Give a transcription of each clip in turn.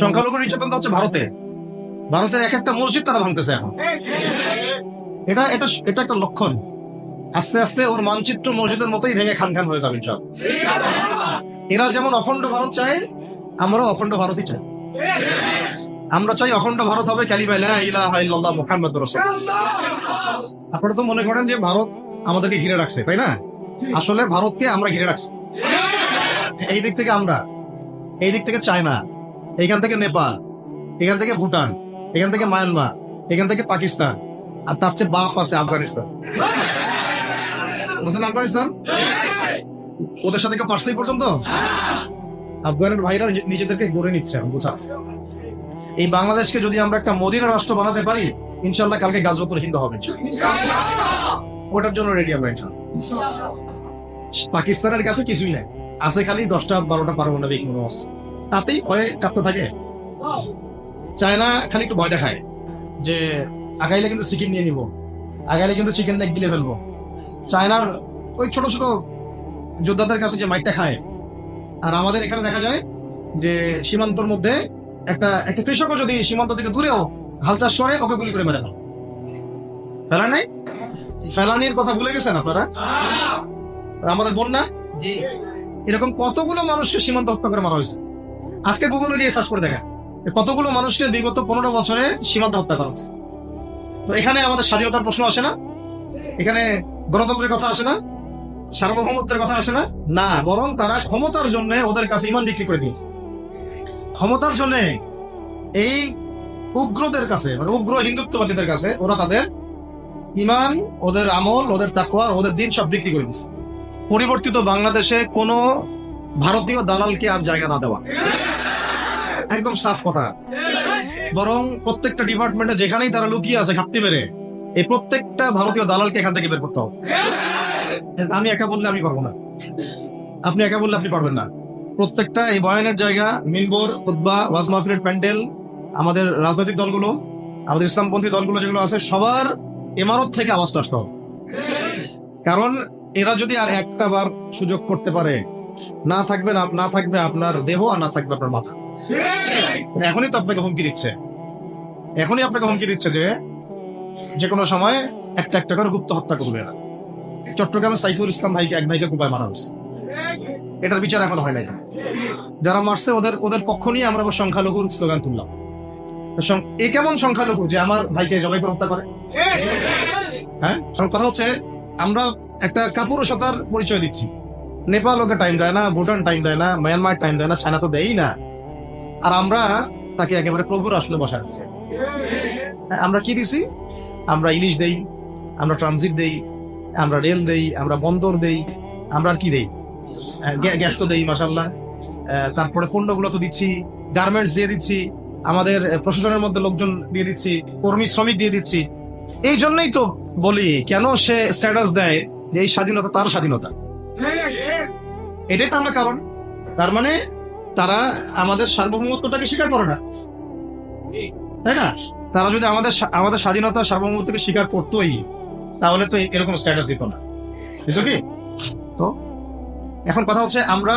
সংখ্যালঘু নির্যাতনটা হচ্ছে ভারতে। ভারতের এক একটা মসজিদ তারা ভাঙতেছে এখন। এটা এটা এটা একটা লক্ষণ। আস্তে আস্তে ওর মানচিত্র মসজিদের মতোই ভেঙে খান খান হয়ে যাবে সব। এরা যেমন অখণ্ড ভারত চায়, আমরাও অখণ্ড ভারতই চাই। আমরা চাই অখণ্ড ভারত হবে আপনারা তো মনে করেন যে ভারত আমাদেরকে ঘিরে রাখছে, তাই না? আসলে ভারতকে আমরা ঘিরে রাখছি। এই দিক থেকে আমরা, এই দিক থেকে চায়না। এইখান থেকে নেপাল, এখান থেকে ভুটান, এখান থেকে মায়ানমার, এখান থেকে পাকিস্তান, আর তার চেয়ে বাপ আছে আফগানিস্তান। বুঝলেন আফগানিস্তান? ওদের সাথে কেউ পারছে পর্যন্ত? আফগানের ভাইরা নিজেদেরকে গড়ে নিচ্ছে এখন বোঝাচ্ছে এই বাংলাদেশকে যদি আমরা একটা মদিনা রাষ্ট্র বানাতে পারি ইনশাল্লাহ কালকে গাজরতুল হিন্দু হবে। ওটার জন্য রেডি আমরা পাকিস্তানের কাছে কিছুই নাই। আছে খালি দশটা, বারোটা পারমাণবিক অস্ত্র তাতেই ভয়ে কাঁপতে থাকে। চায়না খালি একটু ভয় দেখায় যে আগাইলে কিন্তু চিকেন নিয়ে নিব। আগাইলে কিন্তু চিকেন নেক গিলে ফেলব। চায়নার ওই ছোট ছোট যোদ্ধাদের কাছে যে মাইকটা খায় আর আমাদের এখানে দেখা যায় যে সীমান্তর মধ্যে একটা একটা কৃষকও যদি সীমান্ত থেকে দূরেও হাল চাষ করে ওকে গুলি করে মেরে দাও ফেলা নাই? ফেলানির কথা ভুলে গেছেন আপনারা? আমাদের বন্যা? এরকম কতগুলো মানুষকে সীমান্ত হত্যা করে মারা হয়েছে? আজকে গুগলে গিয়ে সার্চ করে দেখেন কতগুলো মানুষকে বিগত পনেরো বছরে সীমান্ত হত্যা করা হচ্ছে? তো এখানে আমাদের স্বাধীনতার প্রশ্ন আসে না। এখানে গণতন্ত্রের কথা আসে না। সার্বভৌমত্বের কথা আসে না। না, বরং তারা ক্ষমতার জন্য ওদের কাছে ইমান বিক্রি করে দিয়েছে। ক্ষমতার জন্য এই উগ্রদের কাছে মানে উগ্র হিন্দুত্ববাদীদের কাছে ওরা তাদের ইমান, ওদের আমল, ওদের তাকওয়া, ওদের দিন সব বিক্রি করে দিচ্ছে পরিবর্তিত বাংলাদেশে কোনো ভারতীয় দালালকে আর জায়গা না দেওয়া। একদম সাফ কথা। বরং প্রত্যেকটা ডিপার্টমেন্টে যেখানেই তারা লুকিয়ে আছে ঘাপটি মেরে, এই প্রত্যেকটা ভারতীয় দালালকে এখান থেকে বের করতে হবে। আমি একা বললে আমি পারব না। আপনি একা বললে আপনি পারবেন না। প্রত্যেকটা এই বয়ানের জায়গা, মিনবোর খুদ্া ওয়াজ মাহফিলের প্যান্ডেল, আমাদের রাজনৈতিক দলগুলো, আমাদের ইসলামপন্থী দলগুলো যেগুলো আছে, সবার ইমারত থেকে আওয়াজটা আসতে হবে। কারণ এরা যদি আর একটা বার সুযোগ করতে পারে না থাকবে না থাকবে আপনার দেহ আর না থাকবে আপনার মাথা। এখনই তো আপনাকে হুমকি দিচ্ছে। এখনই আপনাকে হুমকি দিচ্ছে যে যে কোনো সময় একটা একটা করে গুপ্ত হত্যা করবে এরা। চট্টগ্রামে সাইফুল ইসলাম ভাইকে, এক ভাইকে কুপায় মারা হয়েছে। এটার বিচার এখন হয় নাই। যারা মারছে, ওদের ওদের পক্ষ নিয়ে আমরা আবার সংখ্যালঘুর স্লোগান তুললাম। এ কেমন সংখ্যালঘু যে আমার ভাইকে জবাই করে হত্যা করে? হ্যাঁ? কথা হচ্ছে, আমরা একটা কাপুরুষতার পরিচয় দিচ্ছি। নেপাল ওকে টাইম দেয় না, ভুটান টাইম দেয় না মায়ানমার টাইম দেয় না চায়না তো দেয়ই না। আর আমরা তাকে একেবারে প্রভুর আসলে বসা রাখছি আমরা কি দিছি? আমরা ইলিশ দেই, আমরা ট্রানজিট দেই, আমরা রেল দেই, আমরা বন্দর দেই, আমরা আর কি দেই? গ্যাস তো দেই মাসাল্লাহ তারপরে পণ্যগুলো তো দিচ্ছি গার্মেন্টস দিয়ে দিচ্ছি, আমাদের প্রশাসনের মধ্যে লোকজন দিয়ে দিচ্ছি, কর্মী, শ্রমিক দিয়ে দিচ্ছি। এই জন্যই তো বলি, কেন সে স্ট্যাটাস দেয় যে এই স্বাধীনতা তার স্বাধীনতা? এটাই তো আমরা কারণ। তার মানে তারা আমাদের সার্বভৌমত্বটাকে স্বীকার করে না। তাই না? তারা যদি আমাদের আমাদের স্বাধীনতা সার্বভৌমত্বকে স্বীকার করতোই তাহলে তো এরকম স্ট্যাটাস দিত না। কি? তো এখন কথা হচ্ছে আমরা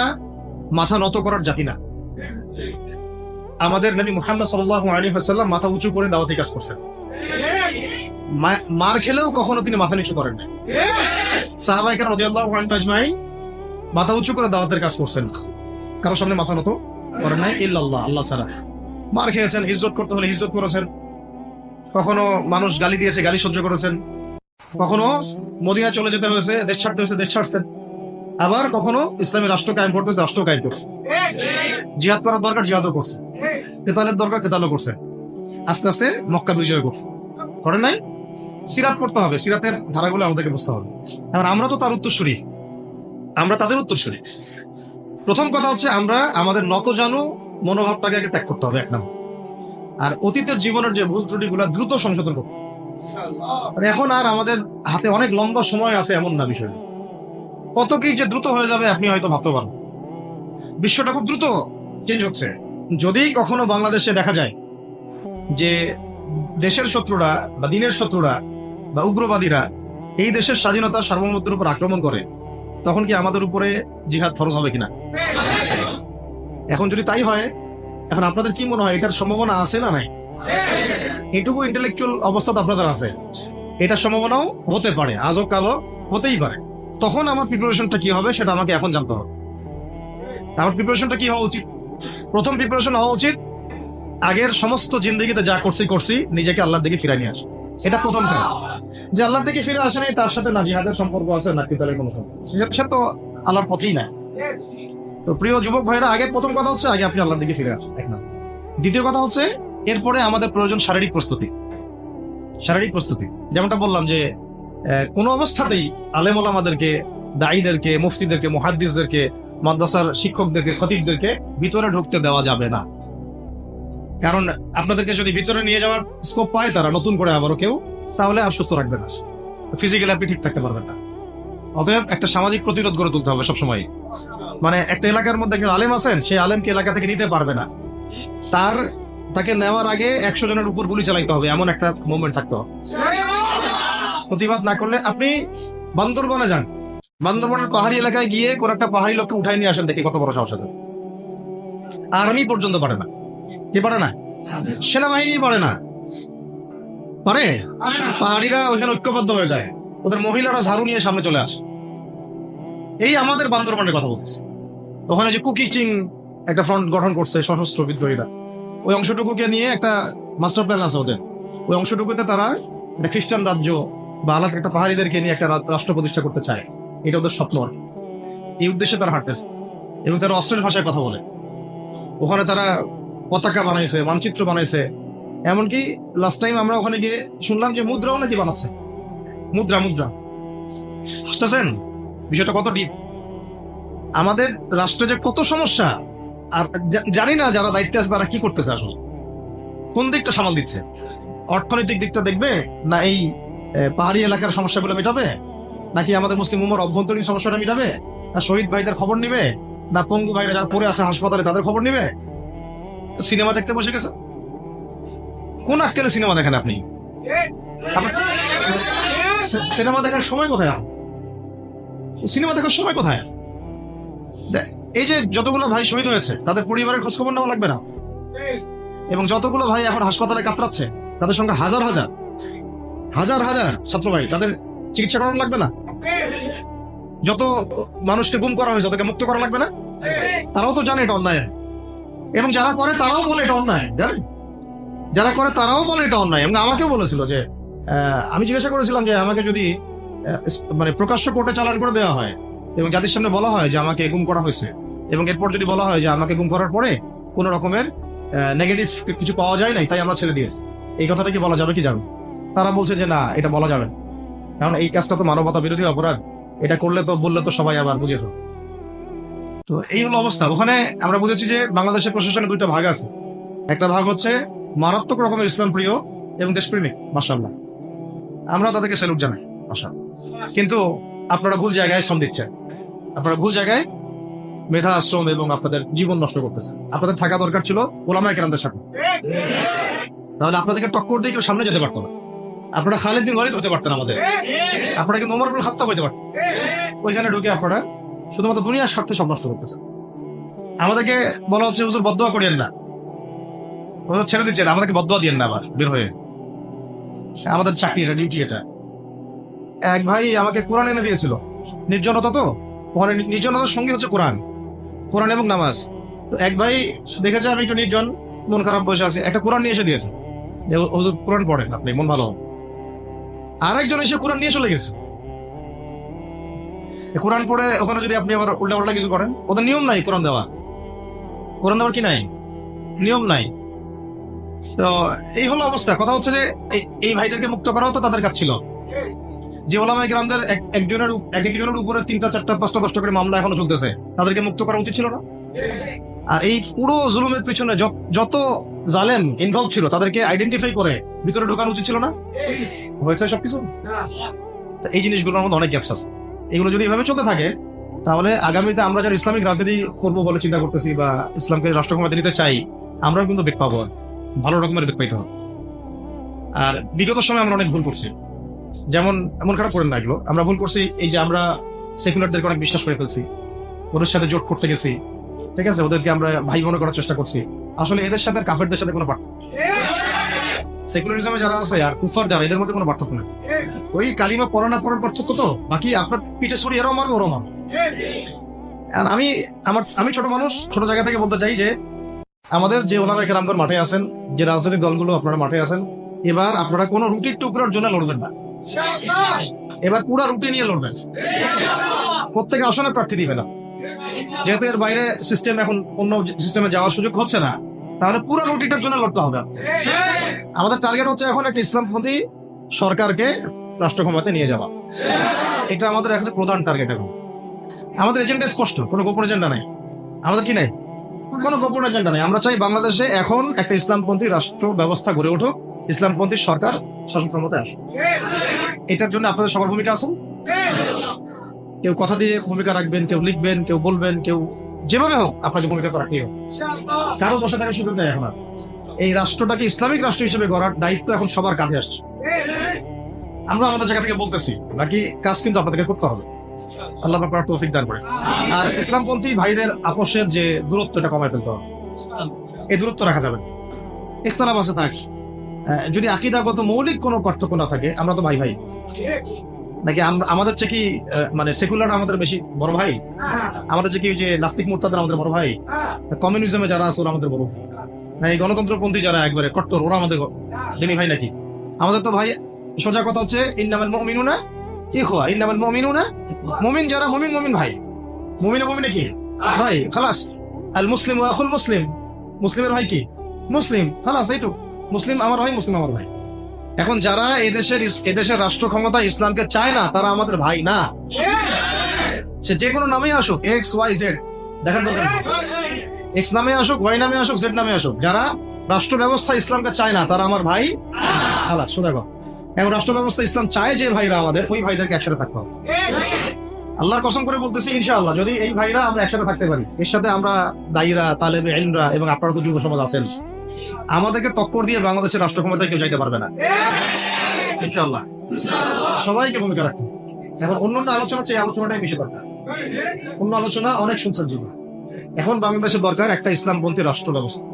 মাথা নত করার জাতি না। আমাদের নবী মুহাম্মদ সাল্লাল্লাহু আলাইহি ওয়াসাল্লাম মাথা উঁচু করে দাওয়াতি কাজ করছেন। মার খেলেও কখনো তিনি মাথা নিচু করেন না সাহাবাই মাথা উঁচু করে দাওয়াতের কাজ করছেন। কারোর সামনে মাথা নত করেন নাই ইল্লাল্লাহ আল্লাহ ছাড়া। মার খেয়েছেন ইজ্জত করতে হলে ইজ্জত করেছেন। কখনো মানুষ গালি দিয়েছে গালি সহ্য করেছেন। কখনো মদিনা চলে যেতে হয়েছে দেশ ছাড়তে হয়েছে দেশ ছাড়ছেন। আবার কখনো ইসলামী রাষ্ট্র কায়েম করতে হয়েছে রাষ্ট্র কায়েম করছে। জিহাদ করার দরকার জিহাদও করছে। কেতালের দরকার কেতালও করছে। আস্তে আস্তে মক্কা বিজয় করছে। করেন নাই? সিরাত পড়তে হবে, সিরাতের ধারাগুলো আমাদেরকে বুঝতে হবে। এবার আমরা তো তার উত্তরসূরি। আমরা তাদের উত্তরসূরি। প্রথম কথা হচ্ছে আমরা, আমাদের নত জানু মনোভাবটাকে আগে ত্যাগ করতে হবে, এক নাম আর অতীতের জীবনের যে ভুল ত্রুটি ত্রুটিগুলো দ্রুত সংশোধন করতে এখন আর আমাদের হাতে অনেক লম্বা সময় আছে এমন না বিষয়। কত কি যে দ্রুত হয়ে যাবে আপনি হয়তো ভাবতে পারেন বিশ্বটা খুব দ্রুত চেঞ্জ হচ্ছে। যদি কখনো বাংলাদেশে দেখা যায় যে দেশের শত্রুরা বা দিনের শত্রুরা বা উগ্রবাদীরা এই দেশের স্বাধীনতা সার্বভৌমত্বের উপর আক্রমণ করে, তখন কি আমাদের উপরে জিহাদ ফরজ হবে কিনা? এখন যদি তাই হয়, এখন আপনাদের কি মনে হয়, এটার সম্ভাবনা আছে না নাই? এটুকু ইন্টেলেকচুয়াল অবস্থা তো আপনাদের আছে। এটার সম্ভাবনাও হতে পারে, আজও কালো হতেই পারে। তখন আমার প্রিপারেশনটা কি হবে সেটা আমাকে এখন জানতে হবে। আমার প্রিপারেশনটা কি হওয়া উচিত? প্রথম প্রিপারেশন হওয়া উচিত, আগের সমস্ত জিন্দগিতে যা করছি করছি, নিজেকে আল্লাহর দিকে ফিরে নিয়ে আসে। এটা প্রথম কাজ। যে আল্লাহর দিকে ফিরে আসে নাই তার সাথে না জিহাদের সম্পর্ক আছে না কিতালের কোনো সম্পর্ক সে- তো আল্লাহর পথেই না তো প্রিয় যুবক ভাইরা আগে প্রথম কথা হচ্ছে আগে আপনি আল্লাহর দিকে ফিরে আসেন। এক নম্বর। দ্বিতীয় কথা হচ্ছে এরপরে আমাদের প্রয়োজন শারীরিক প্রস্তুতি। শারীরিক প্রস্তুতি। যেমনটা বললাম যে আহ, কোনো অবস্থাতেই আলেমল আমাদেরকে দায়ীদেরকে মুফতিদেরকে মুহাদ্দিসদেরকে মাদ্রাসার শিক্ষকদেরকে খতিবদেরকে ভিতরে ঢুকতে দেওয়া যাবে না। কারণ আপনাদেরকে যদি ভিতরে নিয়ে যাওয়ার স্কোপ পায়, তারা নতুন করে আবারও কেউ, তাহলে আর সুস্থ রাখবে না। ফিজিক্যালি আপনি ঠিক থাকতে পারবেন না। অতএব একটা সামাজিক প্রতিরোধ গড়ে তুলতে হবে সবসময় মানে একটা এলাকার মধ্যে একজন আলেম আছেন, সেই আলেমকে এলাকা থেকে নিতে পারবে না। তার, তাকে নেওয়ার আগে একশো জনের উপর গুলি চালাইতে হবে, এমন একটা মুভমেন্ট থাকতে হবে। প্রতিবাদ না করলে আপনি বান্দরবনে যান। বান্দরবনের পাহাড়ি এলাকায় গিয়ে কোন একটা পাহাড়ি লোককে উঠাই নিয়ে আসেন দেখি কত বড় আছে। আর্মি পর্যন্ত পারে না। কে পারে না? সেনাবাহিনী পারে না। পারে পাহাড়িরা ওখানে ঐক্যবদ্ধ হয়ে যায়। ওদের মহিলারা ঝাড়ু নিয়ে সামনে চলে আসে। এই আমাদের বান্দরবানের কথা বলতেছি। ওখানে যে কুকি চিং একটা ফ্রন্ট গঠন করছে সশস্ত্র বিদ্রোহীরা। ওই অংশটুকুকে নিয়ে একটা মাস্টার প্ল্যান আছে ওদের। ওই অংশটুকুতে তারা একটা খ্রিস্টান রাজ্য বা আলাদা একটা পাহাড়িদেরকে নিয়ে একটা রাষ্ট্র প্রতিষ্ঠা করতে চায়। এটা ওদের স্বপ্ন আর এই উদ্দেশ্যে তারা হাঁটতেছে এবং তারা অস্ট্রেল ভাষায় কথা বলে। ওখানে তারা পতাকা বানাইছে, মানচিত্র বানাইছে। এমনকি লাস্ট টাইম আমরা ওখানে গিয়ে শুনলাম যে মুদ্রাও নাকি বানাচ্ছে। মুদ্রা মুদ্রা। হাসতেছেন? বিষয়টা কত ডিপ আমাদের রাষ্ট্রে যে কত সমস্যা, আর জানি না যারা দায়িত্বে আছে তারা কি করতেছে আসলে। কোন দিকটা সামাল দিচ্ছে? অর্থনৈতিক দিকটা দেখবে? না এই পাহাড়ি এলাকার সমস্যাগুলো মেটাবে? নাকি আমাদের মুসলিম উমর অভ্যন্তরীণ সমস্যাটা মেটাবে? না শহীদ ভাইদের খবর নিবে? না পঙ্গু ভাইরা যারা পড়ে আছে হাসপাতালে তাদের খবর নিবে? সিনেমা দেখতে বসে গেছে কোন আক্কেলে সিনেমা দেখেন আপনি? সিনেমা দেখার সময় কোথায়? সিনেমা দেখার সময় কোথায়? এই যে যতগুলো ভাই শহীদ হয়েছে, তাদের পরিবারের খোঁজ খবর নেওয়া লাগবে না? এবং যতগুলো ভাই এখন হাসপাতালে কাতরাচ্ছে, তাদের সঙ্গে হাজার হাজার। হাজার হাজার ছাত্র ভাই, তাদের চিকিৎসা করানো লাগবে না? যত মানুষকে গুম করা হয়েছে, তাদেরকে মুক্ত করা লাগবে না? তারাও তো জানে এটা অন্যায়। এবং যারা করে তারাও বলে এটা অন্যায়, জানেন? যারা করে তারাও বলে এটা অন্যায়। এবং আমাকেও বলেছিল যে আমি জিজ্ঞাসা করেছিলাম যে আমাকে যদি মানে প্রকাশ্য কোর্টে চালান করে দেওয়া হয় এবং যাদের সামনে বলা হয় যে আমাকে গুম করা হয়েছে এবং এরপর যদি বলা হয় যে আমাকে গুম করার পরে কোনো রকমের নেগেটিভ কিছু পাওয়া যায় নাই, তাই আমরা ছেড়ে দিয়েছি। এই কথাটা কি বলা যাবে কি যাবে তারা বলছে যে না, এটা বলা যাবে না। কারণ এই কাজটা তো মানবতা বিরোধী অপরাধ। এটা করলে তো, বললে তো সবাই আবার বুঝে ফেলবে। তো এই হলো অবস্থা। ওখানে আমরা বুঝেছি যে বাংলাদেশের প্রশাসনে দুইটা ভাগ আছে। একটা ভাগ হচ্ছে মারাত্মক রকমের ইসলাম প্রিয় এবং দেশপ্রেমিক মাসাল্লাহ আমরা তাদেরকে স্যালুট জানাই কিন্তু আপনারা ভুল জায়গায় শ্রম দিচ্ছেন। আপনারা ভুল জায়গায় মেধা, শ্রম এবং আপনাদের জীবন নষ্ট করতেছেন। আপনাদের থাকা দরকার ছিল ওলামায় কেরামদের সাথে। তাহলে আপনাদেরকে টক্কর দিয়ে কেউ সামনে যেতে পারতো না। আপনারা খালেদ বিন ওয়ালিদ হতে পারতেন আমাদের। আপনারা কিন্তু ওমর খাত্তা হইতে পারতেন। ওইখানে ঢুকে আপনারা শুধুমাত্র দুনিয়ার স্বার্থে সব নষ্ট করতেছেন আমাদেরকে বলা হচ্ছে, হুজুর বদোয়া করিয়েন না। হুজুর, ছেড়ে দিচ্ছেন। আমাদেরকে বদোয়া দিয়েন না আবার, বের হয়ে। আমাদের চাকরি এটা, ডিউটি এটা। এক ভাই আমাকে কোরআন এনে দিয়েছিল। নির্জনতা তো? ওখানে নির্জনতার সঙ্গে হচ্ছে কোরআন। কোরআন এবং নামাজ। তো এক ভাই দেখেছে আমি একটু নির্জন, মন খারাপ বসে আছে। একটা কোরআন নিয়ে এসে দিয়েছে। কোরআন পড়েন আপনি, মন ভালো হবে আর একজন এসে কোরআন নিয়ে চলে গেছে। কোরআন পড়ে ওখানে যদি আপনি আবার উল্টা পাল্টা কিছু করেন, ওদের নিয়ম নাই কোরআন দেওয়া। কোরআন দেওয়ার কি নাই? নিয়ম নাই। তো এই হলো অবস্থা। কথা হচ্ছে যে এই- ভাইদেরকে মুক্ত করাও তো তাদের কাজ ছিল। যে ওলামাই গ্রামদের একজনের এক একজনের উপরে তিনটা, চারটা, পাঁচটা, দশটা করে মামলা এখনও চলতেছে। তাদেরকে মুক্ত করা উচিত ছিল না? আর এই পুরো জুলুমের পিছনে যত- যত জালেম ইনভলভ ছিল, তাদেরকে আইডেন্টিফাই করে ভিতরে ঢোকানো উচিত ছিল না? হয়েছে সবকিছু? এই জিনিসগুলোর মধ্যে অনেক গ্যাপস আছে। এগুলো যদি এভাবে চলতে থাকে, তাহলে আগামীতে আমরা যারা ইসলামিক রাজনীতি করব বলে চিন্তা করতেছি বা ইসলামকে রাষ্ট্র ক্ষমতা নিতে চাই, আমরাও কিন্তু বেগ পাবো। ভালো রকমের বেগ পাইতে হবে। আর বিগত সময় আমরা অনেক ভুল করছি। যেমন এমন খারাপ করেন না এগুলো। আমরা ভুল করছি, এই যে আমরা সেকুলারদেরকে অনেক বিশ্বাস করে ফেলছি। ওদের সাথে জোট করতে গেছি। ঠিক আছে? ওদেরকে আমরা ভাই মনে করার চেষ্টা করছি। আসলে এদের সাথে কাফেরদের সাথে কোনো পার্থক্য সেকুলারিজমে যারা আছে আর কুফার যারা, এদের মধ্যে কোনো পার্থক্য নেই। ওই কালিমা পড়া না, পড়ার পার্থক্য তো? বাকি আপনার পিঠে সরি এরাও মারবে ওরাও মারবে আমি, আমার, আমি ছোট মানুষ, ছোট জায়গা থেকে বলতে চাই যে, আমাদের যে ওলামা কেরামগর মাঠে আছেন, যে রাজনৈতিক দলগুলো আপনারা মাঠে আছেন, এবার আপনারা কোনো রুটির টুকরার জন্য লড়বেন না। এবার পুরা রুটি নিয়ে লড়বেন। প্রত্যেকে আসনে প্রার্থী দিবে না। যেহেতু এর বাইরে সিস্টেম এখন অন্য সিস্টেমে যাওয়ার সুযোগ হচ্ছে না, তাহলে পুরো রুটিটার জন্য লড়তে হবে। আমাদের টার্গেট হচ্ছে এখন একটা ইসলামপন্থী সরকারকে রাষ্ট্র ক্ষমতায় নিয়ে যাওয়া। এটা আমাদের এখন প্রধান টার্গেট এখন। আমাদের এজেন্ডা স্পষ্ট, কোনো গোপন এজেন্ডা নাই। আমাদের কি নাই? কোনো গোপন এজেন্ডা নাই। আমরা চাই বাংলাদেশে এখন একটা ইসলামপন্থী রাষ্ট্র ব্যবস্থা গড়ে উঠুক, ইসলামপন্থী সরকার শাসন ক্ষমতায় আসুক। এটার জন্য আপনাদের সবার ভূমিকা আছে? কেউ কথা দিয়ে ভূমিকা রাখবেন, কেউ লিখবেন, কেউ বলবেন, কেউ যেভাবে হোক আপনাকে ভূমিকা তো রাখতেই হোক। কারও বসে থাকার সুযোগ নেই এখন। এই রাষ্ট্রটাকে ইসলামিক রাষ্ট্র হিসেবে গড়ার দায়িত্ব এখন সবার কাঁধে আসছে। আমরা আমাদের জায়গা থেকে বলতেছি কাজ কিন্তু আপনাদেরকে করতে হবে। আল্লাহ তৌফিক দান করে। আর ইসলামপন্থী ভাইদের আপোষের যে কমায় ফেলতে হবে। এই দূরত্ব রাখা যাবে আছে থাক যদি আকিদাগত মৌলিক কোনো পার্থক্য না থাকে, আমরা তো ভাই ভাই নাকি আমাদের চেয়ে কি মানে সেকুলার আমাদের বেশি বড় ভাই? আমাদের চেয়ে কি যে নাস্তিক মোর্তাদের আমাদের বড় ভাই? কমিউনিজমে যারা আছে, ওরা আমাদের বড় ভাই। গণতন্ত্রপন্থী যারা একবারে কট্টর, ওরা আমাদের দিনী ভাই নাকি? আমাদের তো ভাই সোজা কথা হচ্ছে, ইন্নামাল মুমিনুনা ইখওয়া, ইন্নামাল মুমিনুনা মুমিন যারা, মুমিন মুমিন ভাই। মুমিন মুমিনে কি? ভাই, খালাস। আল মুসলিম আখুল মুসলিম। মুসলিমের ভাই কি? মুসলিম। খালাস, এইটুক। মুসলিম আমার ভাই, মুসলিম আমার ভাই। এখন যারা এদেশের এদেশের রাষ্ট্র ক্ষমতা ইসলামকে চায় না, তারা আমাদের ভাই না। সে যে কোনো নামেই আসুক, এক্স, ওয়াই, জেড। দরকার এক্স নামে আসুক, ওয়াই নামে আসুক, জেড নামে আসুক। যারা রাষ্ট্র ব্যবস্থা ইসলামকে চায় না, তারা আমার ভাই খালাস শুনে এবং রাষ্ট্র ব্যবস্থা ইসলাম চায় যে ভাইরা আমাদের, ওই ভাইদেরকে একসাথে থাকতে হবে। আল্লাহর কসম করে বলতেছি, ইনশাআল্লাহ, যদি এই ভাইরা আমরা একসাথে থাকতে পারি, এর সাথে আমরা দায়ীরা, তালেবে ইলমরা এবং আপনারা তো যুব সমাজ আছেন, আমাদেরকে টক্কর দিয়ে বাংলাদেশের রাষ্ট্র ক্ষমতায় কেউ যাইতে পারবে না। ইনশাআল্লাহ। সবাইকে ভূমিকা রাখতে। এখন অন্য অন্য আলোচনা চেয়ে আলোচনাটাই বেশি দরকার। অন্য আলোচনা অনেক শুনছেন জীবন। এখন বাংলাদেশের দরকার একটা ইসলামপন্থী রাষ্ট্র ব্যবস্থা।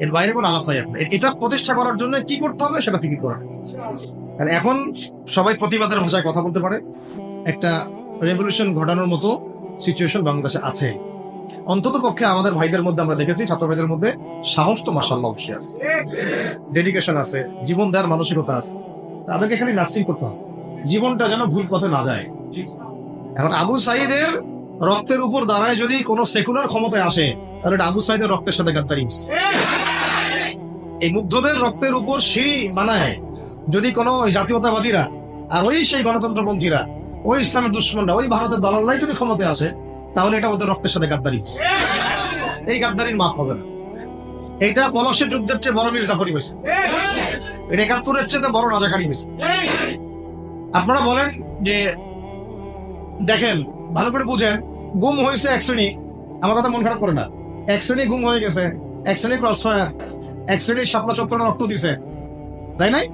এর বাইরে কোনো আলাপ নাই এখন। এটা প্রতিষ্ঠা করার জন্য কি করতে হবে সেটা ফিকির করা। আর এখন সবাই প্রতিবাদের ভাষায় কথা বলতে পারে। একটা রেভলিউশন ঘটানোর মতো সিচুয়েশন বাংলাদেশে আছে। অন্তত পক্ষে আমাদের ভাইদের মধ্যে আমরা দেখেছি, ছাত্র ভাইদের মধ্যে সাহস তো মার্শাল্লাহ অবশ্যই আছে। ডেডিকেশন আছে, জীবন দেওয়ার মানসিকতা আছে। তাদেরকে খালি নার্সিং করতে হবে। জীবনটা যেন ভুল পথে না যায়। এখন আবু সাইদের রক্তের উপর দাঁড়ায় যদি কোনো সেকুলার ক্ষমতায় আসে তাহলে আবু রক্তের সাথে। এই মুগ্ধদের রক্তের উপর যদি কোনো জাতীয়তাবাদীরা আর ওই সেই গণতন্ত্রপন্থীরা, ওই ইসলামের দুশ্মনরা, ওই ভারতের যদি ক্ষমতায় আসে, তাহলে এটা ওদের রক্তের সাথে এই গাদ্দারির মাফ হবে না। এটা পলাশের যুদ্ধের চেয়ে বড় মীর জাফরি হয়েছে। এটা একাত্তরের চেয়ে বড় রাজাকারী হয়েছে। আপনারা বলেন যে, দেখেন, ভালো করে বুঝেন, গুম হয়েছে এক শ্রেণি, আমার কথা মন খারাপ করে না। এক শ্রেণি গুম হয়ে গেছে। এক শ্রেণি ক্রস ফায়ার এক শ্রেণির শাপলা চত্বরে রক্ত দিছে। তাই নাই?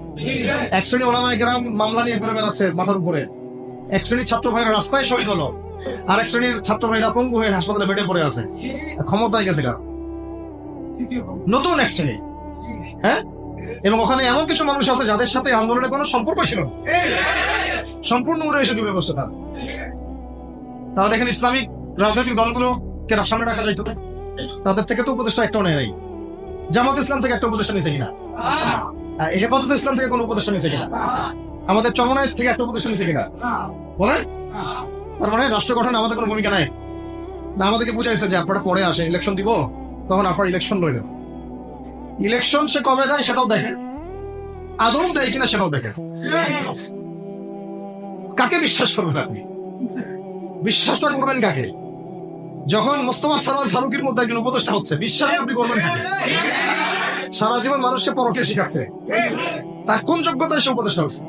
এক শ্রেণি ওলামায় গ্রাম মামলা নিয়ে ঘুরে বেড়াচ্ছে মাথার উপরে। এক শ্রেণির ছাত্র ভাইরা রাস্তায় শহীদ হলো। আর এক শ্রেণির ছাত্র ভাইরা পঙ্গু হয়ে হাসপাতালে বেডে পড়ে আছে। ক্ষমতায় গেছে কার? নতুন এক শ্রেণি হ্যাঁ? এবং ওখানে এমন কিছু মানুষ আছে যাদের সাথে আন্দোলনের কোনো সম্পর্ক ছিল সম্পূর্ণ উড়ে এসে ব্যবস্থা তাহলে এখানে ইসলামিক রাজনৈতিক দলগুলোকে সামনে রাখা যাইতো তাদের থেকে তো উপদেষ্টা একটাও নেই। জামাত ইসলাম থেকে একটা উপদেষ্টা নিয়েছে কিনা? হেফাজত ইসলাম থেকে কোনো উপদেষ্টা নিয়েছে কিনা? আমাদের চমনায় থেকে একটা উপদেষ্টা নিয়েছে কিনা? বলেন। তার মানে রাষ্ট্র গঠনে আমাদের কোনো ভূমিকা নাই। না, আমাদেরকে বুঝাইছে যে আপনারা পরে আসেন ইলেকশন দিব, তখন আপনার ইলেকশন লইলেন ইলেকশন সে কবে যায় সেটাও দেখেন। আদৌ দেয় কিনা সেটাও দেখেন। কাকে বিশ্বাস করবেন আপনি? বিশ্বাসটা করবেন কাকে? যখন মোস্তফা সারওয়ার ফারুকের মধ্যে একজন উপদেষ্টা হচ্ছে, বিশ্বাস আপনি করবেন সারা জীবন মানুষকে পরকে শিখাচ্ছে। তার কোন যোগ্যতায় সে উপদেষ্টা হচ্ছে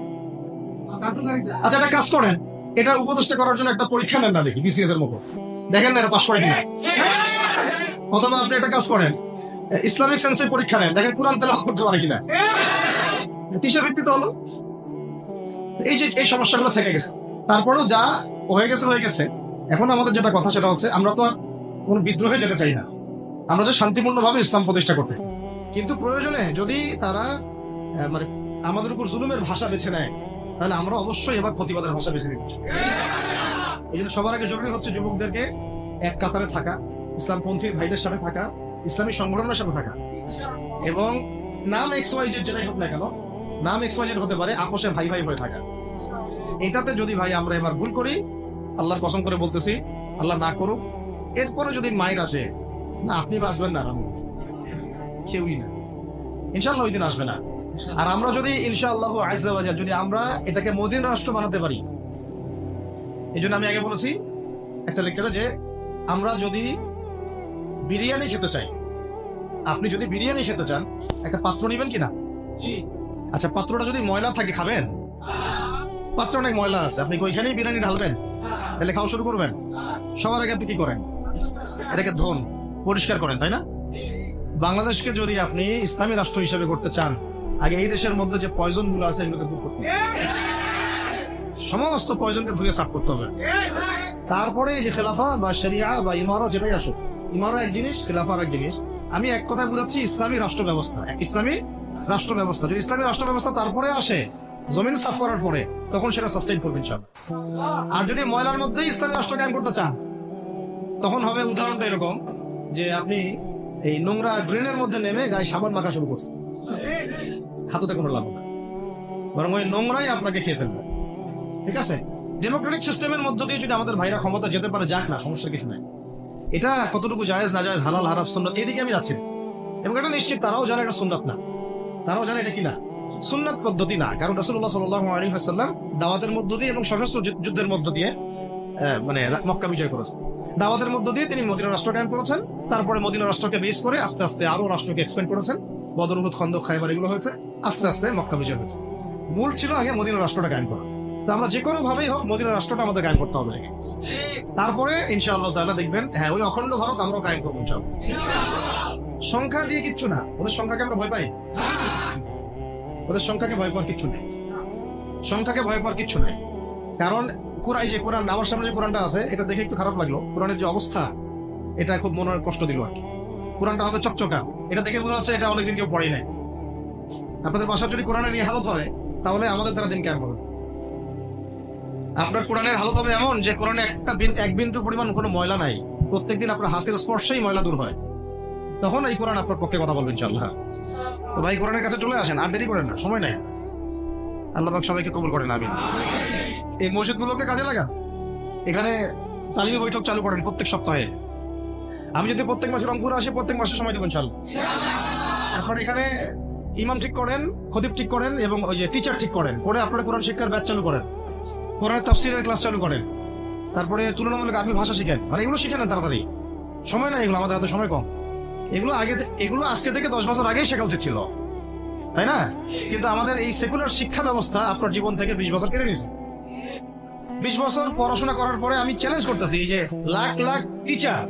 আচ্ছা একটা কাজ করেন। এটা উপদেষ্টা করার জন্য একটা পরীক্ষা নেন না দেখি বিসিএস এর মতো। দেখেন না এটা পাশ করে কিনা। অথবা আপনি একটা কাজ করেন। ইসলামিক সেন্সের পরীক্ষা নেন। দেখেন কোরআন তেলাওয়াত করতে পারে কিনা। কিসের ভিত্তিতে হলো? এই যে এই সমস্যাগুলো থেকে গেছে। তারপরেও যা হয়ে গেছে হয়ে গেছে। এখন আমাদের যেটা কথা সেটা হচ্ছে, আমরা তো আর কোনো বিদ্রোহে যেতে চাই না। আমরা যে শান্তিপূর্ণভাবে ইসলাম প্রতিষ্ঠা করতে। কিন্তু প্রয়োজনে যদি তারা মানে আমাদের উপর জুলুমের ভাষা বেছে নেয়, তাহলে আমরা অবশ্যই এবার প্রতিবাদের ভাষা বেছে নিচ্ছি এই জন্য সবার আগে জরুরি হচ্ছে যুবকদেরকে এক কাতারে থাকা, ইসলামপন্থী ভাইদের সাথে থাকা, ইসলামী সংগঠনের সাথে থাকা। এবং নাম এক্স ওয়াই জেড যেটাই হোক না কেন, নাম এক্স ওয়াই জেড হতে পারে, আপোষে ভাই ভাই হয়ে থাকা। এটাতে যদি ভাই আমরা এবার ভুল করি আল্লাহর কসম করে বলতেছি আল্লাহ না করুক এরপরে যদি মায়ের আসে না আপনি বাঁচবেন না কেউই না। ইনশাল্লাহ ওই দিন আসবে না। আর আমরা যদি ইনশাআল্লাহ আজাল যদি আমরা এটাকে মদিন রাষ্ট্র বানাতে পারি এই জন্য আমি আগে বলেছি একটা লেকচারে যে আমরা যদি বিরিয়ানি খেতে চাই আপনি যদি বিরিয়ানি খেতে চান একটা পাত্র নেবেন কিনা আচ্ছা পাত্রটা যদি ময়লা থাকে খাবেন? পাত্র অনেক ময়লা আছে আপনি ওইখানেই বিরিয়ানি ঢালবেন? তাহলে খাওয়া শুরু করবেন? সবার আগে আপনি কি করেন? এটাকে ধন, পরিষ্কার করেন, তাই না? বাংলাদেশকে যদি আপনি ইসলামী রাষ্ট্র হিসেবে করতে চান, আগে এই দেশের মধ্যে যে পয়জনগুলো আছে এগুলোকে দূর করতে। সমস্ত পয়জনকে ধুয়ে সাফ করতে হবে। তারপরে যে খেলাফা বা শরিয়া বা ইমারা যেটাই আসুক ইমারা এক জিনিস, খেলাফার এক জিনিস। আমি এক কথায় বুঝাচ্ছি, ইসলামী রাষ্ট্র ব্যবস্থা ইসলামী রাষ্ট্র ব্যবস্থা। ইসলামী রাষ্ট্র ব্যবস্থা তারপরে আসে জমিন সাফ করার পরে তখন সেটা সাস্টেইন করবেন সব আর যদি ময়লার মধ্যে ইসলামী রাষ্ট্র কায়েম করতে চান, তখন হবে উদাহরণটা এরকম যে আপনি এই নোংরা ড্রেনের মধ্যে নেমে গায়ে সাবান মাখা শুরু করছেন। হাততে কোনো লাভ না। বরং ওই নোংরাই আপনাকে খেয়ে ফেলবে। ঠিক আছে? ডেমোক্রেটিক সিস্টেমের মধ্য দিয়ে যদি আমাদের ভাইরা ক্ষমতা যেতে পারে, যাক না, সমস্যা কিছু নাই। এটা কতটুকু জায়েজ, না জায়েজ, হালাল হারাফ সুন্নাত, এদিকে আমি যাচ্ছি এবং এটা নিশ্চিত, তারাও জানে এটা সুন্নাত না। তারাও জানে এটা কি না। সুন্নাত পদ্ধতি না। কারণ রাসূলুল্লাহ সাল্লাল্লাহু আলাইহি ওয়াসাল্লাম দাওয়াতের মধ্য দিয়ে এবং সশস্ত্র যুদ্ধের মধ্য দিয়ে মানে মক্কা বিজয় করেছেন। দাওয়াতের মধ্য দিয়ে তিনি মদিনা রাষ্ট্র কায়েম করেছেন। তারপরে মদিনা রাষ্ট্রকে বেস করে আস্তে আস্তে আরও রাষ্ট্রকে এক্সপেন্ড করেছেন। বদর উহুদ খন্দক খাইবার এগুলো হয়েছে। আস্তে আস্তে মক্কা বিজয় হয়েছে। মূল ছিল আগে মদিনা রাষ্ট্রটা কায়েম করা। তো আমরা যে কোনো ভাবেই হোক মদিনা রাষ্ট্রটা আমাদের কায়েম করতে হবে তারপরে ইনশাআল্লাহ তাআলা দেখবেন হ্যাঁ ওই অখণ্ড ভারত আমরাও কায়েম করব সংখ্যা দিয়ে কিচ্ছু না। ওদের সংখ্যাকে আমরা ভয় পাই? ওদের সংখ্যাকে ভয় পাওয়ার কিচ্ছু নেই। সংখ্যাকে ভয় পাওয়ার কিচ্ছু নেই। কারণ কোরআন যে কোরআন, আমার সামনে যে কোরআনটা আছে, এটা দেখে একটু খারাপ লাগল। কোরআনের যে অবস্থা, এটা খুব মনে কষ্ট দিল আর কি। কোরআনটা হবে চকচকা। এটা দেখে বোঝা যাচ্ছে এটা অনেকদিন কেউ পড়েই নাই। আপনাদের বাসার যদি কোরআনের নিয়ে হালত হয়, তাহলে আমাদের দ্বারা দিন কেমন হবে আপনার কোরআনের হালত হবে এমন যে কোরআনে একটা এক বিন্দু পরিমাণ কোনো ময়লা নাই। প্রত্যেকদিন আপনার হাতের স্পর্শেই ময়লা দূর হয়। তখন এই কোরআন আপনার পক্ষে কথা বলবেন ইনশাআল্লাহ। তো ভাই, কোরআনের কাছে চলে আসেন, আর দেরি করেন না, সময় নাই। আল্লাহ সবাইকে কবুল করেন আমি এই মসজিদ মসজিদগুলোকে কাজে লাগান। এখানে তালিমি বৈঠক চালু করেন প্রত্যেক সপ্তাহে। আমি যদি প্রত্যেক মাসে রংপুরে আসি, প্রত্যেক মাসে সময় দেবেন চাল এখন এখানে ইমাম ঠিক করেন, খতিব ঠিক করেন, এবং ওই যে টিচার ঠিক করেন। করে আপনারা কোরআন শিক্ষার ব্যাচ চালু করেন। কোরআনের তাফসিরের ক্লাস চালু করেন। তারপরে তুলনামূলক আরবি ভাষা শিখেন। মানে এগুলো শিখেন না তাড়াতাড়ি। সময় নাই এগুলো, আমাদের হাতে সময় কম। এগুলো আগে এগুলো আজকে থেকে দশ বছর আগেই শেখা উচিত ছিল। তাই না? কিন্তু আমাদের এই সেকুলার শিক্ষা ব্যবস্থা আপনার জীবন থেকে বিশ বছর কেড়ে নিয়েছে। বিশ বছর পড়াশোনা করার পরে আমি চ্যালেঞ্জ করতেছি এই যে লাখ লাখ টিচার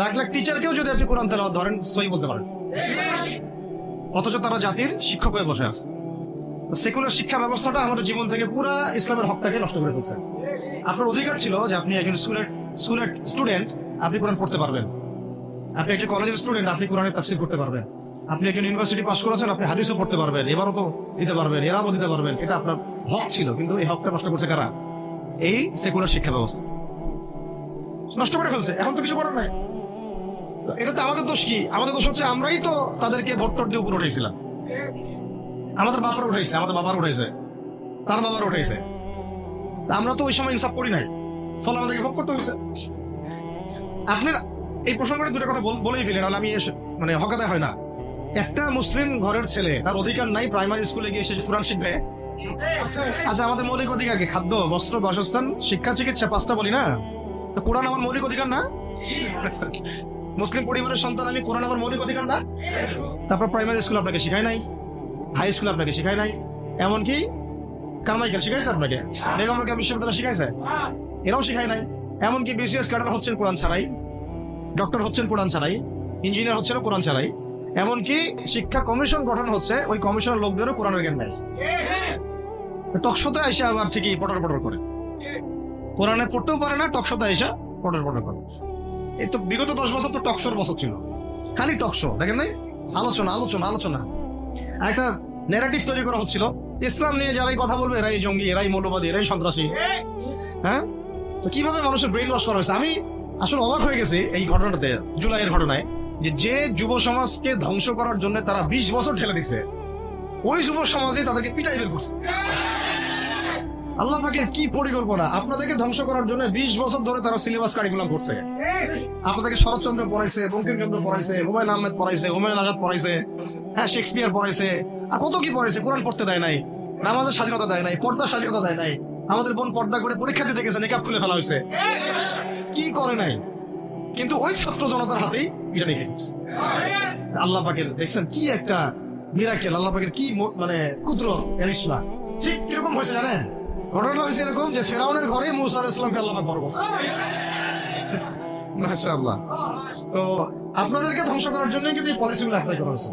লাখ লাখ টিচারকেও যদি আপনি কোরআন তেলাওয়াত ধরেন সই বলতে পারেন। অথচ তারা জাতির শিক্ষক হয়ে বসে আছে। সেকুলার শিক্ষা ব্যবস্থাটা আমাদের জীবন থেকে পুরা ইসলামের হকটাকে নষ্ট করে ফেলছে। আপনার অধিকার ছিল যে আপনি একজন স্কুলের স্কুলের স্টুডেন্ট আপনি কোরআন পড়তে পারবেন। আপনি একজন কলেজের স্টুডেন্ট আপনি কোরআনের তাফসির করতে পারবেন। আপনি একজন ইউনিভার্সিটি পাস করেছেন, আপনি হাদিসও পড়তে পারবেন, এবারও তো দিতে পারবেন এরাও দিতে পারবেন। এটা আপনার হক ছিল, কিন্তু এই হকটা নষ্ট করছে কারা? এই সেকুলার শিক্ষা ব্যবস্থা নষ্ট করে ফেলছে, এখন তো কিছু করার নাই। এটা তো আমাদের দোষ কি? আমাদের দোষ হচ্ছে আমরাই তো তাদেরকে ভোট টোট দিয়ে উপরে উঠেছিলাম আমাদের বাবার উঠেছে আমাদের বাবার উঠেছে তার বাবার উঠেছে আমরা তো ওই সময় ইনসাফ করি নাই। ফলে আমাদেরকে ভোগ করতে হয়েছে আপনার এই প্রসঙ্গে দুটো কথা বলেই ফেলেন নাহলে আমি মানে হকাতে হয় না। একটা মুসলিম ঘরের ছেলে, তার অধিকার নাই প্রাইমারি স্কুলে গিয়ে সে কোরআন শিখবে। আচ্ছা আমাদের মৌলিক অধিকার কি? খাদ্য, বস্ত্র, বাসস্থান, শিক্ষা, চিকিৎসা, পাঁচটা বলি না? তো কোরআন আমার মৌলিক অধিকার না? মুসলিম পরিবারের সন্তান, আমি কোরআন আমার মৌলিক অধিকার না? তারপর প্রাইমারি স্কুল আপনাকে শিখায় নাই হাই স্কুল আপনাকে শিখায় নাই, এমনকি কারমাইকেল শিখাইছে আপনাকে? বেগম বিশ্ববিদ্যালয় শিখাইছে? এরাও শিখায় নাই, এমনকি বিসিএস ক্যাডার হচ্ছেন কোরআন ছাড়াই। ডক্টর হচ্ছেন কোরআন ছাড়াই, ইঞ্জিনিয়ার হচ্ছেন কোরআন ছাড়াই। এমনকি শিক্ষা কমিশন গঠন হচ্ছে, ওই কমিশনের লোকদেরও কোরআনের জ্ঞান নেই। টকশোতে এসে আবার ঠিকই পটর পটর করে। কোরআনে পড়তেও পারে না টকশোতে এসে পটর পটর করে। এই তো বিগত দশ বছর তো টকশোর বছর ছিল। খালি টকশো দেখেন নাই? আলোচনা আলোচনা আলোচনা। একটা নেগেটিভ তৈরি করা হচ্ছিল, ইসলাম নিয়ে যারাই কথা বলবে, এরাই জঙ্গি, এরাই মৌলবাদী, এরাই সন্ত্রাসী। হ্যাঁ? তো কীভাবে মানুষের ব্রেন ওয়াশ করা হয়েছে? আমি আসলে অবাক হয়ে গেছি এই ঘটনাটাতে, জুলাইয়ের ঘটনায়, যে যে যুব সমাজকে ধ্বংস করার জন্য তারা বিশ বছর ঠেলে দিছে, ওই যুব সমাজে তাদেরকে পিটাই বের করছে। আল্লাহ পাকের কি পরিকল্পনা? আপনাদেরকে ধ্বংস করার জন্য বিশ বছর ধরে তারা সিলেবাস কারিকুলাম করছে। আপনাদেরকে শরৎচন্দ্র পড়াইছে, বঙ্কিমচন্দ্র পড়াইছে, হুমায়ুন আহমেদ পড়াইছে, হুমায়ুন আজাদ পড়াইছে হ্যাঁ শেক্সপিয়ার পড়াইছে, আর কত কি পড়াইছে, কোরআন পড়তে দেয় নাই, নামাজের স্বাধীনতা দেয় নাই, পর্দার স্বাধীনতা দেয় নাই। আমাদের বোন পর্দা করে পরীক্ষা দিতে গেছে নিকাপ খুলে ফেলা হয়েছে। কি করে নাই? কিন্তু ওই ছাত্র জনতার হাতেই এটা গেছে। আল্লাহ পাকের, দেখছেন কি একটা মিরাকেল আল্লাহ পাকের কি মানে ক্ষুদ্র এরিশমা ঠিক কীরকম হয়েছে জানেন? ঘটনা হয়েছে এরকম যে ফেরাউনের ঘরে মুসা আলাইহিস সালামকে আল্লাহ পাক বড় করছে। মাশাআল্লাহ। তো আপনাদেরকে ধ্বংস করার জন্য কিন্তু এই পলিসিগুলো অ্যাপ্লাই করা হয়েছে।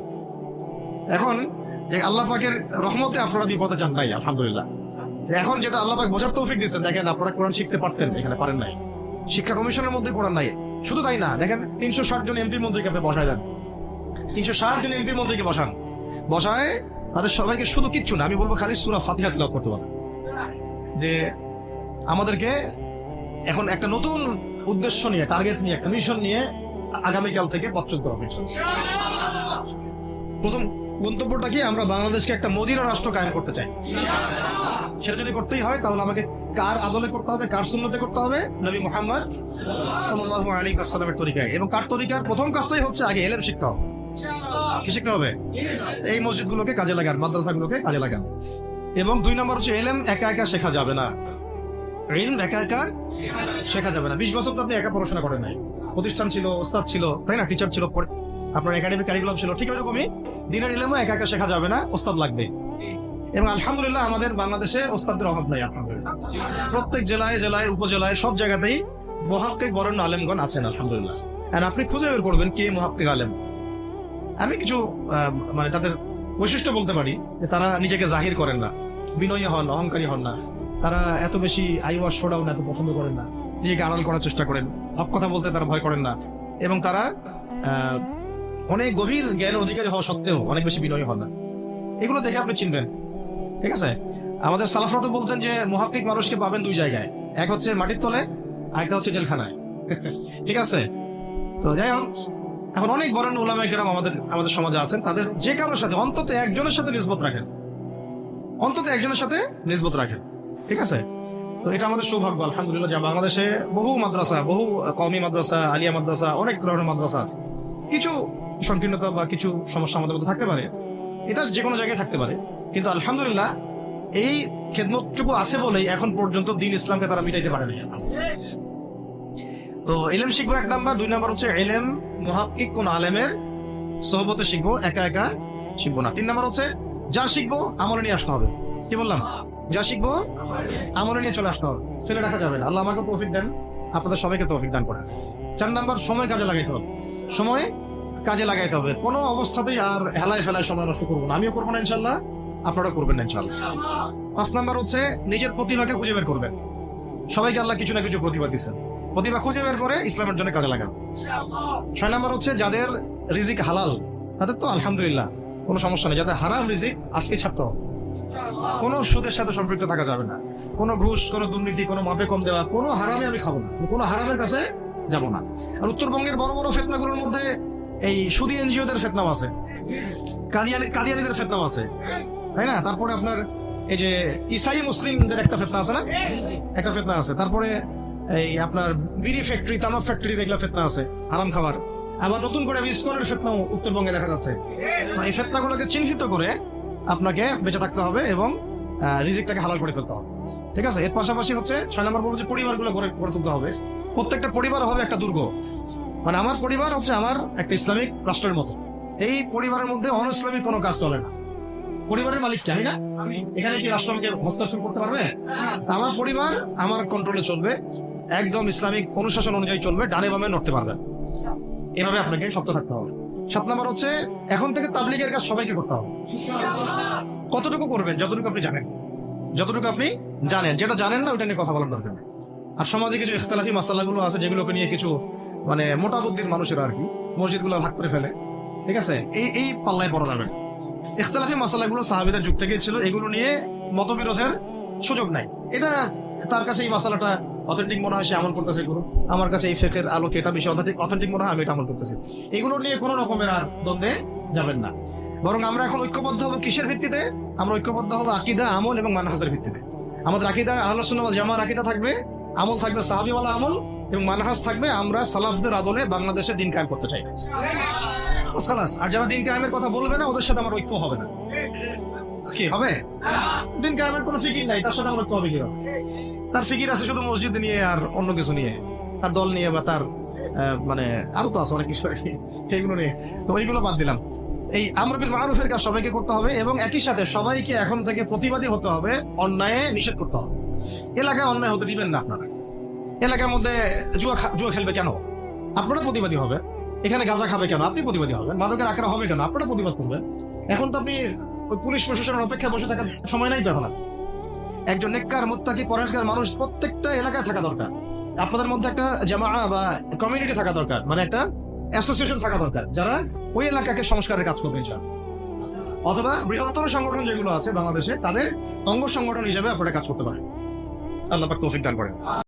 এখন, যে আল্লাহ পাকের রহমতে আপনারা বিপদে যান নাই আলহামদুলিল্লাহ। এখন যেটা আল্লাহ পাক বোঝার তৌফিক দিচ্ছেন দেখেন আপনারা কোরআন শিখতে পারতেন, এখানে পারেন নাই। শিক্ষা কমিশনের মধ্যে কোরআন নাই। শুধু তাই না, দেখেন তিনশো ষাট জন এমপি মন্ত্রীকে আপনি বসায় দেন? তিনশো ষাট জন এমপি মন্ত্রীকে বসান? বসায় তাদের সবাইকে শুধু কিচ্ছু না, আমি বলব খালি সুরা ফাতিহা তিলাওয়াত করতে পারে যে আমাদেরকে এখন একটা নতুন উদ্দেশ্য নিয়ে টার্গেট নিয়ে, একটা মিশন নিয়ে আগামীকাল থেকে পথ চলতে হবে প্রথম গন্তব্যটা কি, আমরা বাংলাদেশকে একটা মদিনা রাষ্ট্র কায়েম করতে চাই? সেটা যদি করতেই হয়, তাহলে আমাকে কার আদলে করতে হবে, কার সুন্নতে করতে হবে? নবী মোহাম্মদ ওয়াসাল্লামের তরিকায়। এবং কার তরিকার প্রথম কাজটাই হচ্ছে আগে এলেম শিখতে হবে। কি শিখতে হবে? এই মসজিদগুলোকে কাজে লাগান, মাদ্রাসাগুলোকে কাজে লাগান। এবং দুই নম্বর হচ্ছে, এলেম একা একা শেখা যাবে না। এলম একা একা শেখা যাবে না। বিশ বছর তো আপনি একা পড়াশোনা করেন নাই। প্রতিষ্ঠান ছিল, ওস্তাদ ছিল, তাই না? টিচার ছিল আপনার একাডেমিক কারিকুলাম ছিল। ঠিক এরকমই দিনের এলেমও একা একা শেখা যাবে না, ওস্তাদ লাগবে। এবং আলহামদুলিল্লাহ আমাদের বাংলাদেশে ওস্তাদের অভাব নাই আলহামদুলিল্লাহ প্রত্যেক জেলায় জেলায়, উপজেলায়, সব জায়গাতেই মহাক্কিক বরেণ্য আলেমগণ আছেন, আলহামদুলিল্লাহ। আর আপনি খুঁজে বের করবেন কে মহাক্কিক আলেম। আমি কিছু মানে তাদের বৈশিষ্ট্য বলতে পারি, যে তারা নিজেকে জাহির করেন না, বিনয়ী হন, অহংকারী হন না। তারা এত বেশি আইওয়ার শোডাউন এত পছন্দ করেন না। নিজেকে আড়াল করার চেষ্টা করেন। হক কথা বলতে তারা ভয় করেন না। এবং তারা অনেক গভীর জ্ঞানের অধিকারী হওয়া সত্ত্বেও অনেক বেশি বিনয়ী হন না। এগুলো দেখে আপনি চিনবেন। ঠিক আছে? আমাদের সালাফরা তো বলতেন যে মহাক্কিক মানুষকে পাবেন দুই জায়গায়। এক হচ্ছে মাটির তলে আর একটা হচ্ছে জেলখানায়। ঠিক আছে? তো যাই হোক, এখন অনেক বড় ওলামা কেরাম আমাদের আমাদের সমাজে আছেন। তাদের যে কারোর সাথে অন্তত একজনের সাথে নিসবত রাখেন। অন্তত একজনের সাথে নিসবত রাখেন। ঠিক আছে? তো এটা আমাদের সৌভাগ্য, আলহামদুলিল্লাহ। যে বাংলাদেশে বহু মাদ্রাসা, বহু কওমি মাদ্রাসা, আলিয়া মাদ্রাসা, অনেক ধরনের মাদ্রাসা আছে। কিছু সংকীর্ণতা বা কিছু সমস্যা আমাদের মধ্যে থাকতে পারে। এটা যে কোনো জায়গায় থাকতে পারে। কিন্তু আলহামদুলিল্লাহ, এই খেদমতটুকু আছে বলেই এখন পর্যন্ত দিন ইসলামকে তারা মিটাইতে পারেনি তো এলেম শিখব এক নাম্বার, দুই নাম্বার হচ্ছে এলেম, মহাক্কিক কোন আলেমের সহবতে শিখব, একা একা শিখব না। তিন নাম্বার হচ্ছে যা শিখব আমলে নিয়ে আসতে হবে। কি বললাম? যা শিখব আমলে নিয়ে চলে আসতে হবে। ফেলে রাখা যাবে না। আল্লাহ আমাকে তৌফিক দেন, আপনাদের সবাইকে তৌফিক দান করেন। চার নাম্বার, সময় কাজে লাগাইতে হবে। সময় কাজে লাগাইতে হবে। কোনো অবস্থাতেই আর হেলায় ফেলায় সময় নষ্ট করব না। আমিও করব না ইনশাল্লাহ আপনারা করবেন না ইনশাল্লাহ। পাঁচ নাম্বার হচ্ছে, নিজের প্রতিভাকে খুঁজে বের করবেন। সবাইকে আল্লাহ কিছু না কিছু প্রতিভা দিচ্ছেন প্রতিভা খুঁজে বের করে ইসলামের জন্য কাজে লাগান। ছয় নাম্বার হচ্ছে, যাদের রিজিক হালাল, তাদের তো আলহামদুলিল্লাহ, কোনো সমস্যা নেই। যাদের হারাম রিজিক, আজকে ছাড়তে হবে কোনো সুদের সাথে সম্পৃক্ত থাকা যাবে না। কোনো ঘুষ, কোনো দুর্নীতি, কোনো মাপে কম দেওয়া, কোনো হারামে আমি খাব না। কোনো হারামের কাছে যাব না। আর উত্তরবঙ্গের বড় বড় ফেতনাগুলোর মধ্যে এই সুদি এনজিওদের ফেতনাও আছে। কাদিয়ানি, কাদিয়ানিদের ফেতনাও আছে। তাই না? তারপরে আপনার এই যে ইসাই মুসলিমদের একটা ফেতনা আছে না? একটা ফেতনা আছে। তারপরে এই আপনার বিড়ি ফ্যাক্টরি তামাক ফ্যাক্টরি এগুলা ফেতনা আছে, হারাম খাবার। আবার নতুন করে ইসকনের ফেতনাও উত্তরবঙ্গে দেখা যাচ্ছে। এই ফেতনাগুলোকে চিহ্নিত করে আপনাকে বেঁচে থাকতে হবে এবং রিজিকটাকে হালাল করে ফেলতে হবে। ঠিক আছে? এর পাশাপাশি হচ্ছে, ছয় নম্বর বলব যে পরিবারগুলো গড়ে গড়ে তুলতে হবে। প্রত্যেকটা পরিবার হবে একটা দুর্গ। মানে আমার পরিবার হচ্ছে আমার একটা ইসলামিক রাষ্ট্রের মতো। এই পরিবারের মধ্যে অন ইসলামিক কোনো কাজ চলে না। পরিবারের মালিক কি আমি না? এখানে কি রাষ্ট্র আমাকে হস্তক্ষেপ করতে পারবে? আমার পরিবার আমার কন্ট্রোলে চলবে একদম ইসলামিক অনুশাসন অনুযায়ী চলবে ডানে বামে নড়তে পারবে। এভাবে আপনাকে শক্ত থাকতে হবে। সাত নম্বর হচ্ছে এখন থেকে তাবলিগের কাজ সবাইকে করতে হবে। কতটুকু করবেন যতটুকু আপনি জানেন। যতটুকু আপনি জানেন যেটা জানেন না ওটা নিয়ে কথা বলার দরকার আর সমাজে কিছু ইখতলাফি মাসালাগুলো আছে যেগুলোকে নিয়ে কিছু মানে মোটা বুদ্ধির মানুষের আর কি, মসজিদগুলো ভাগ করে ফেলে। ঠিক আছে? এই এই পাল্লায় পড়া যাবে। ইখতলাফি মাসালাগুলো সাহাবিরা যুগ থেকেই ছিল এগুলো নিয়ে মতবিরোধের সুযোগ নাই। এটা তার কাছে এই মাসালাটা অথেন্টিক মনে হয় সে আমল করতেছে এগুলো আমার কাছে এই ফেকের আলোকে এটা বেশি অথেন্টিক অথেন্টিক মনে হয়, আমি এটা আমল করতেছি। এগুলো নিয়ে কোনো রকমের আর দ্বন্দ্বে যাবেন না। বরং আমরা এখন ঐক্যবদ্ধ হব কিসের ভিত্তিতে? আমরা ঐক্যবদ্ধ হব আকিদা, আমল এবং মানহাজের ভিত্তিতে। আমাদের আকিদা আলোচনা জামার আকিদা থাকবে, আমল থাকবে সাহাবিওয়ালা আমল এবং মানহাজ থাকবে, আমরা সালাফদের আদলে বাংলাদেশে দিন কায়েম করতে চাই। আর যারা দিন কায়েমের কথা বলবে না, ওদের সাথে আমার ঐক্য হবে না। কি, হবে? দিন কায়েমের কোনো ফিকির নাই, তার সাথে আমার ঐক্য হবে কি তার ফিকির আছে শুধু মসজিদ নিয়ে আর অন্য কিছু নিয়ে, তার দল নিয়ে বা তার মানে আরও তো আছে অনেক কিছু নিয়ে। তো বাদ দিলাম। এই আমরবিল কাজ সবাইকে করতে হবে এবং একই সাথে সবাইকে এখন থেকে প্রতিবাদী হতে হবে, অন্যায়ে নিষেধ করতে হবে। এলাকায় অন্যায় হতে দিবেন না আপনারা। এলাকার মধ্যে জুয়া জুয়া খেলবে কেন? আপনারা প্রতিবাদী হবে। এখানে গাঁজা খাবে কেন? আপনি প্রতিবাদী হবেন মাদকের আকার হবে কেন? আপনারা প্রতিবাদ করবেন। এখন তো আপনি ওই পুলিশ প্রশাসনের অপেক্ষায় বসে থাকার সময় নাই তো এখন একজন নেককার, মোত্তাকি, পরেশগার মানুষ প্রত্যেকটা এলাকায় থাকা দরকার। আপনাদের মধ্যে একটা জামা বা কমিউনিটি থাকা দরকার। মানে একটা অ্যাসোসিয়েশন থাকা দরকার। যারা ওই এলাকাকে সংস্কারের কাজ করবে চান। অথবা বৃহত্তর সংগঠন যেগুলো আছে বাংলাদেশে, তাদের অঙ্গ সংগঠন হিসেবে আপনারা কাজ করতে পারেন। আল্লাহ পাক তৌফিক দান করেন।